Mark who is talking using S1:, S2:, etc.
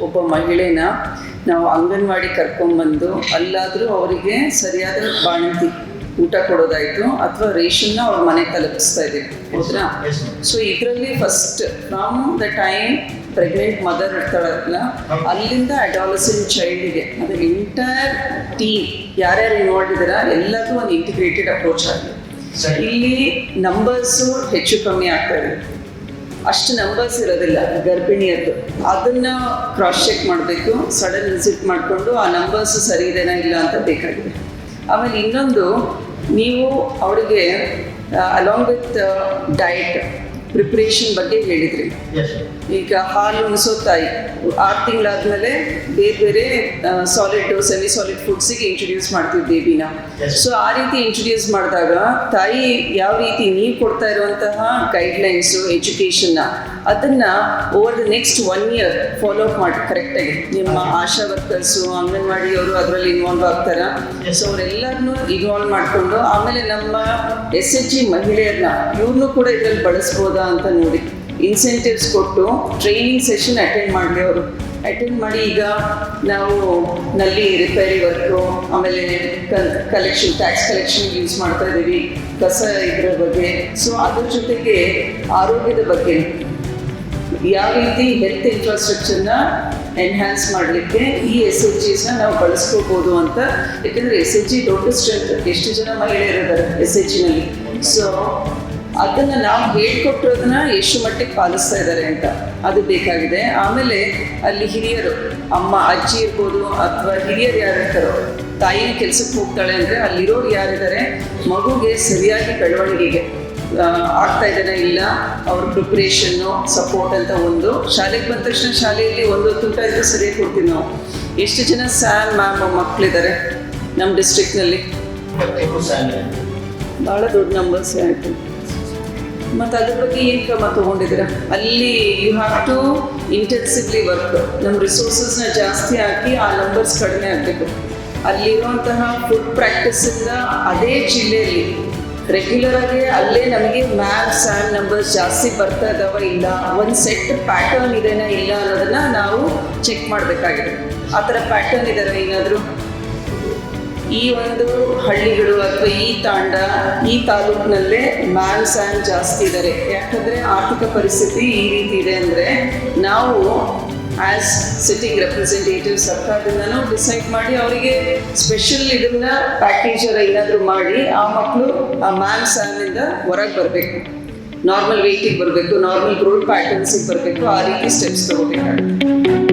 S1: ಒಬ್ಬ ಮಹಿಳೆನ ನಾವು ಅಂಗನವಾಡಿ ಕರ್ಕೊಂಡ್ಬಂದು ಅಲ್ಲಾದರೂ ಅವರಿಗೆ ಸರಿಯಾದ ಬಾಣಂತಿ ಊಟ ಕೊಡೋದಾಯಿತು ಅಥವಾ ರೇಷನ್ನ ಅವ್ರ ಮನೆ ತಲುಪಿಸ್ತಾ ಇದ್ದೀವಿ
S2: ಹೌದಾ.
S1: ಸೊ ಇದರಲ್ಲಿ first from the time pregnant mother ಇರ್ತಾಳಲ್ಲ ಅಲ್ಲಿಂದ ಅಡಾಲಸೆಂಟ್ ಚೈಲ್ಡ್ಗೆ ಅದು ಎಂಟೈರ್ ಟೀಮ್ ಯಾರ್ಯಾರು ಇನ್ವಾಲ್ವ್ ಇದ್ದೀರಾ ಎಲ್ಲದೂ ಒಂದು ಇಂಟಿಗ್ರೇಟೆಡ್ ಅಪ್ರೋಚ್ ಆಗಿದೆ. ಇಲ್ಲಿ ನಂಬರ್ಸು ಹೆಚ್ಚು ಕಮ್ಮಿ ಆಗ್ತಾ ಇದೆ ಅಷ್ಟು ನಂಬರ್ಸ್ ಇರೋದಿಲ್ಲ ಗರ್ಭಿಣಿಯದ್ದು ಅದನ್ನ ಕ್ರಾಸ್ ಚೆಕ್ ಮಾಡಬೇಕು ಸಡನ್ ವಿಸಿಟ್ ಮಾಡಿಕೊಂಡು ಆ ನಂಬರ್ಸ್ ಸರಿ ಇದೇನ ಇಲ್ಲ ಅಂತ ಬೇಕಾಗಿದೆ. ಆಮೇಲೆ ಇನ್ನೊಂದು, ನೀವು ಅವಳಿಗೆ ಅಲಾಂಗ್ ವಿತ್ ಡಯಟ್ ಪ್ರಿಪ್ರೇಷನ್ ಬಗ್ಗೆ ಹೇಳಿದ್ರಿ. ಈಗ ಹಾಲು ಉಣಿಸೋ ತಾಯಿ ಆರು ತಿಂಗಳಾದ್ಮೇಲೆ ಬೇರೆ ಬೇರೆ ಸಾಲಿಡ್ ಸೆಮಿ ಸಾಲಿಡ್ ಫುಡ್ಸಿಗೆ ಇಂಟ್ರೊಡ್ಯೂಸ್ ಮಾಡ್ತೀವಿ ಬೇಬಿನ. ಸೊ ಆ ರೀತಿ ಇಂಟ್ರೊಡ್ಯೂಸ್ ಮಾಡಿದಾಗ ತಾಯಿ ಯಾವ ರೀತಿ ನೀವು ಕೊಡ್ತಾ ಇರುವಂತಹ ಗೈಡ್ಲೈನ್ಸು ಎಜುಕೇಷನ್ನ ಅದನ್ನ over the next one year follow up ಮಾಡಿ ಕರೆಕ್ಟಾಗಿ ನಿಮ್ಮ ಆಶಾ ವರ್ಕರ್ಸು ಅಂಗನವಾಡಿಯವರು ಅದರಲ್ಲಿ ಇನ್ವಾಲ್ವ್ ಆಗ್ತಾರ. ಸೊ ಅವರೆಲ್ಲರನ್ನೂ ಇನ್ವಾಲ್ವ್ ಮಾಡಿಕೊಂಡು ಆಮೇಲೆ ನಮ್ಮ ಎಸ್ ಎಚ್ ಜಿ ಮಹಿಳೆಯರನ್ನ ಇವ್ರನ್ನೂ ಕೂಡ ಇದರಲ್ಲಿ ಬಳಸ್ಬೋದಾ ಅಂತ ನೋಡಿ. ಇನ್ಸೆಂಟಿವ್ಸ್ ಕೊಟ್ಟು ಟ್ರೈನಿಂಗ್ ಸೆಷನ್ ಅಟೆಂಡ್ ಮಾಡಲಿ ಅವರು. ಅಟೆಂಡ್ ಮಾಡಿ ಈಗ ನಾವು ನಲ್ಲಿ ರಿಪೇರಿ ವರ್ಕು ಆಮೇಲೆ ಕಲೆಕ್ಷನ್ ಟ್ಯಾಕ್ಸ್ ಕಲೆಕ್ಷನ್ ಯೂಸ್ ಮಾಡ್ತಾ ಇದ್ದೀವಿ. ಕಸ ಇದರ ಬಗ್ಗೆ. ಸೊ ಅದ್ರ ಜೊತೆಗೆ ಆರೋಗ್ಯದ ಬಗ್ಗೆ. ಯಾವ ರೀತಿ ಹೆಲ್ತ್ ಇನ್ಫ್ರಾಸ್ಟ್ರಕ್ಚರ್ನ ಎನ್ಹ್ಯಾನ್ಸ್ ಮಾಡಲಿಕ್ಕೆ ಈ ಎಸ್ ಎಚ್ ಜಿಸ್ನ ನಾವು ಬಳಸ್ಕೋಬೋದು ಅಂತ. ಯಾಕಂದರೆ ಎಸ್ ಎಚ್ ಜಿ ದೊಡ್ಡ ಸ್ಟ್ರೆಂತ್ ಎಷ್ಟು ಜನ ಮಹಿಳೆಯರಿದ್ದಾರೆ ಎಸ್ ಎಚ್ ಜಿನಲ್ಲಿ ಸೊ ಅದನ್ನು ನಾವು ಹೇಳ್ಕೊಟ್ಟಿರೋದನ್ನ ಎಷ್ಟು ಮಟ್ಟಿಗೆ ಪಾಲಿಸ್ತಾ ಇದ್ದಾರೆ ಅಂತ. ಅದು ಬೇಕಾಗಿದೆ. ಆಮೇಲೆ ಅಲ್ಲಿ ಹಿರಿಯರು ಅಮ್ಮ ಅಜ್ಜಿ ಇರ್ಬೋದು ಅಥವಾ ಹಿರಿಯರು ಯಾರು ಇರ್ತಾರೋ ತಾಯಿ ಕೆಲ್ಸಕ್ಕೆ ಹೋಗ್ತಾಳೆ ಅಂದರೆ ಅಲ್ಲಿರೋರು ಯಾರಿದ್ದಾರೆ? ಮಗುಗೆ ಸರಿಯಾಗಿ ಬೆಳವಣಿಗೆಗೆ ಆಗ್ತಾ ಇದ್ದಾನೆ ಇಲ್ಲ? ಅವ್ರ ಪ್ರಿಪ್ರೇಷನ್ನು ಸಪೋರ್ಟ್ ಅಂತ ಒಂದು. ಶಾಲೆಗೆ ಬಂದ ತಕ್ಷಣ ಶಾಲೆಯಲ್ಲಿ ಒಂದು ತುಂಟ ಇದ್ದು ಸರಿಯಾಗಿ ಕೊಡ್ತೀವಿ ನಾವು. ಎಷ್ಟು ಜನ ಸ್ಯಾನ್ ಮ್ಯಾಮ್ ಮಕ್ಕಳಿದ್ದಾರೆ ನಮ್ಮ ಡಿಸ್ಟ್ರಿಕ್ನಲ್ಲಿ ಭಾಳ ದೊಡ್ಡ ನಂಬರ್ಸ್ ಆಯಿತು ಮತ್ತು ಅದ್ರ ಬಗ್ಗೆ ಏನು ಕ್ರಮ ತೊಗೊಂಡಿದ್ದೀರಾ? ಅಲ್ಲಿ you have to intensively work ನಮ್ಮ ರಿಸೋರ್ಸಸ್ನ ಜಾಸ್ತಿ ಹಾಕಿ ಆ ನಂಬರ್ಸ್ ಕಡಿಮೆ ಆಗಬೇಕು. ಅಲ್ಲಿರುವಂತಹ ಫುಡ್ ಪ್ರಾಕ್ಟೀಸಿಂದ ಅದೇ ಜಿಲ್ಲೆಯಲ್ಲಿ ರೆಗ್ಯುಲರ್ ಆಗಿ ಅಲ್ಲೇ ನಮಗೆ ಮ್ಯಾಮ್ ಸ್ಯಾಮ್ ನಂಬರ್ಸ್ ಜಾಸ್ತಿ ಬರ್ತಾ ಇದಾವ ಇಲ್ಲ, ಒಂದು ಸೆಟ್ ಪ್ಯಾಟರ್ನ್ ಇದೆನಾ ಇಲ್ಲ ಅನ್ನೋದನ್ನ ನಾವು ಚೆಕ್ ಮಾಡಬೇಕಾಗಿದೆ. ಆ ಥರ ಪ್ಯಾಟರ್ನ್ ಇದಾರೆ ಏನಾದರೂ? ಈ ಒಂದು ಹಳ್ಳಿಗಳು ಅಥವಾ ಈ ತಾಂಡ, ಈ ತಾಲೂಕಿನಲ್ಲೇ ಮ್ಯಾನ್ ಸ್ಯಾನ್ ಜಾಸ್ತಿ ಇದ್ದಾರೆ ಯಾಕಂದರೆ ಆರ್ಥಿಕ ಪರಿಸ್ಥಿತಿ ಈ ರೀತಿ ಇದೆ ಅಂದರೆ ನಾವು ಆ್ಯಸ್ ಸಿಟಿಂಗ್ ರೆಪ್ರೆಸೆಂಟೇಟಿವ್ ಸರ್ಕಾರದಿಂದನೂ ಡಿಸೈಡ್ ಮಾಡಿ ಅವರಿಗೆ ಸ್ಪೆಷಲ್ ಇದನ್ನ ಪ್ಯಾಕೇಜರ ಏನಾದರೂ ಮಾಡಿ ಆ ಮಕ್ಕಳು ಆ ಮ್ಯಾನ್ ಸ್ಯಾನಿಂದ ಹೊರಗೆ ಬರಬೇಕು. ನಾರ್ಮಲ್ ವೆಯ್ಟಿಗೆ ಬರಬೇಕು ನಾರ್ಮಲ್ ರೋಡ್ ಪ್ಯಾಟರ್ನ್ಸಿಗೆ ಬರಬೇಕು, ಆ ರೀತಿ ಸ್ಟೆಪ್ಸ್ ತಗೋಬೇಕಾಗುತ್ತೆ.